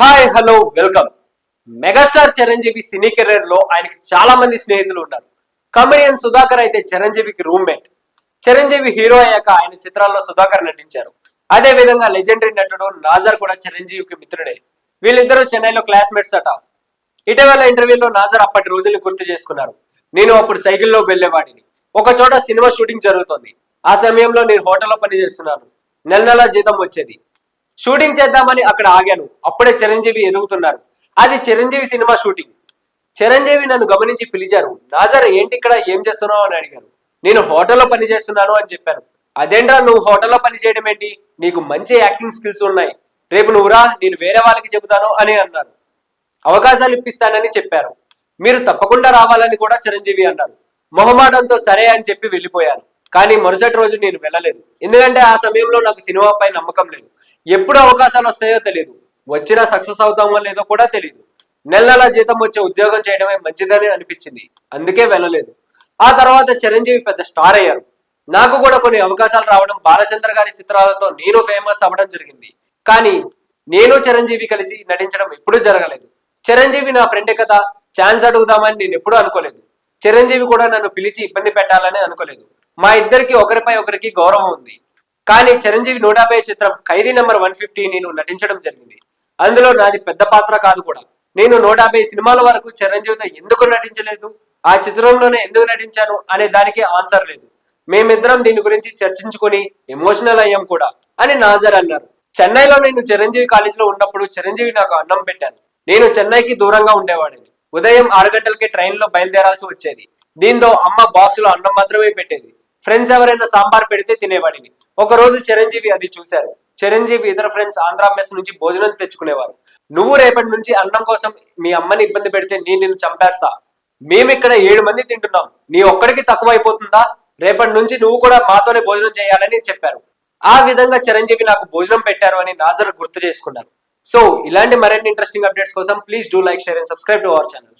Hi hello welcome. Megastar Chiranjeevi cine కెరీర్లో ఆయనకి చాలా మంది స్నేహితులు ఉన్నారు. కమెడియన్ సుధాకర్ అయితే చిరంజీవికి రూమ్మేట్. చిరంజీవి హీరో అయ్యాక ఆయన చిత్రాల్లో సుధాకర్ నటించారు. అదే విధంగా లెజెండరీ నటుడు నాజర్ కూడా చిరంజీవికి మిత్రుడే. వీళ్ళిద్దరూ చెన్నైలో క్లాస్మేట్స్ అట. ఇటీవల ఇంటర్వ్యూలో నాజర్ అప్పటి రోజుల్ని గుర్తు చేసుకున్నారు. నేను అప్పుడు సైకిల్లో వెళ్ళేవాడిని. ఒక చోట సినిమా షూటింగ్ జరుగుతోంది. ఆ సమయంలో నేను హోటల్లో పనిచేస్తున్నాను. నెల నెల జీతం వచ్చేది. షూటింగ్ చేద్దామని అక్కడ ఆగాను. అప్పుడే చిరంజీవి ఎదుగుతున్నారు. అది చిరంజీవి సినిమా షూటింగ్. చిరంజీవి నన్ను గమనించి పిలిచారు. నాజర్ ఏంటి ఇక్కడ ఏం చేస్తున్నావు? అని అడిగారు. నేను హోటల్లో పని చేస్తున్నాను అని చెప్పాను అదేంట్రా నువ్వు హోటల్లో పనిచేయడం ఏంటి? నీకు మంచి యాక్టింగ్ స్కిల్స్ ఉన్నాయి. రేపు నువ్వురా నేను వేరే వాళ్ళకి చెబుతాను అని అన్నారు. అవకాశాలు ఇప్పిస్తానని చెప్పారు. మీరు తప్పకుండా రావాలని కూడా చిరంజీవి అన్నారు. మొహమాటంతో సరే అని చెప్పి వెళ్ళిపోయాను. కానీ మరుసటి రోజు నేను వెళ్ళలేదు. ఎందుకంటే ఆ సమయంలో నాకు సినిమాపై నమ్మకం లేదు. ఎప్పుడు అవకాశాలు వస్తాయో తెలియదు వచ్చినా సక్సెస్ అవుతామో లేదో కూడా తెలియదు నెల నెల జీతం వచ్చే ఉద్యోగం చేయడమే మంచిదని అనిపించింది. అందుకే వెళ్ళలేదు. ఆ తర్వాత చిరంజీవి పెద్ద స్టార్ అయ్యారు. నాకు కూడా కొన్ని అవకాశాలు రావడం బాలచంద్ర గారి చిత్రాలతో నేను ఫేమస్ అవ్వడం జరిగింది. కానీ నేను చిరంజీవి కలిసి నటించడం ఎప్పుడూ జరగలేదు. చిరంజీవి నా ఫ్రెండే కదా ఛాన్స్ అడుగుదామని నేను ఎప్పుడూ అనుకోలేదు. చిరంజీవి కూడా నన్ను పిలిచి ఇబ్బంది పెట్టాలని అనుకోలేదు. మా ఇద్దరికి ఒకరిపై ఒకరికి గౌరవం ఉంది. కానీ చిరంజీవి నూట యాభై చిత్రం ఖైదీ నెంబర్ వన్ ఫిఫ్టీ నేను నటించడం జరిగింది. అందులో నాది పెద్ద పాత్ర కాదు కూడా. నేను నూట యాభై సినిమాల వరకు చిరంజీవితో ఎందుకు నటించలేదు? ఆ చిత్రంలోనే ఎందుకు నటించాను అనే దానికి ఆన్సర్ లేదు. మేమిద్దరం దీని గురించి చర్చించుకొని ఎమోషనల్ అయ్యాం కూడా అని నాజర్ అన్నారు. చెన్నైలో నేను చిరంజీవి కాలేజీలో ఉన్నప్పుడు చిరంజీవి నాకు అన్నం పెట్టాను నేను చెన్నైకి దూరంగా ఉండేవాడిని. ఉదయం ఆరు గంటలకి ట్రైన్లో బయలుదేరాల్సి వచ్చేది. దీంతో అమ్మ బాక్సులో అన్నం మాత్రమే పెట్టేది. ఫ్రెండ్స్ ఎవరైనా సాంబార్ పెడితే తినేవాడిని. ఒక రోజు చిరంజీవి అది చూశారు. చిరంజీవి ఇతర ఫ్రెండ్స్ ఆంధ్ర మెస్ నుంచి భోజనం తెచ్చుకునేవారు. నువ్వు రేపటి నుంచి అన్నం కోసం మీ అమ్మని ఇబ్బంది పెడితే నేను నిన్ను చంపేస్తా. మేము ఇక్కడ ఏడు మంది తింటున్నాం. నీ ఒక్కడికి తక్కువ అయిపోతుందా రేపటి నుంచి నువ్వు కూడా మాతోనే భోజనం చేయాలని చెప్పారు. ఆ విధంగా చిరంజీవి నాకు భోజనం పెట్టారు అని నాజర్ గుర్తు చేసుకున్నారు సో ఇలాంటి మరిన్ని ఇంట్రెస్టింగ్ అప్డేట్స్ కోసం please do like share and subscribe to our channel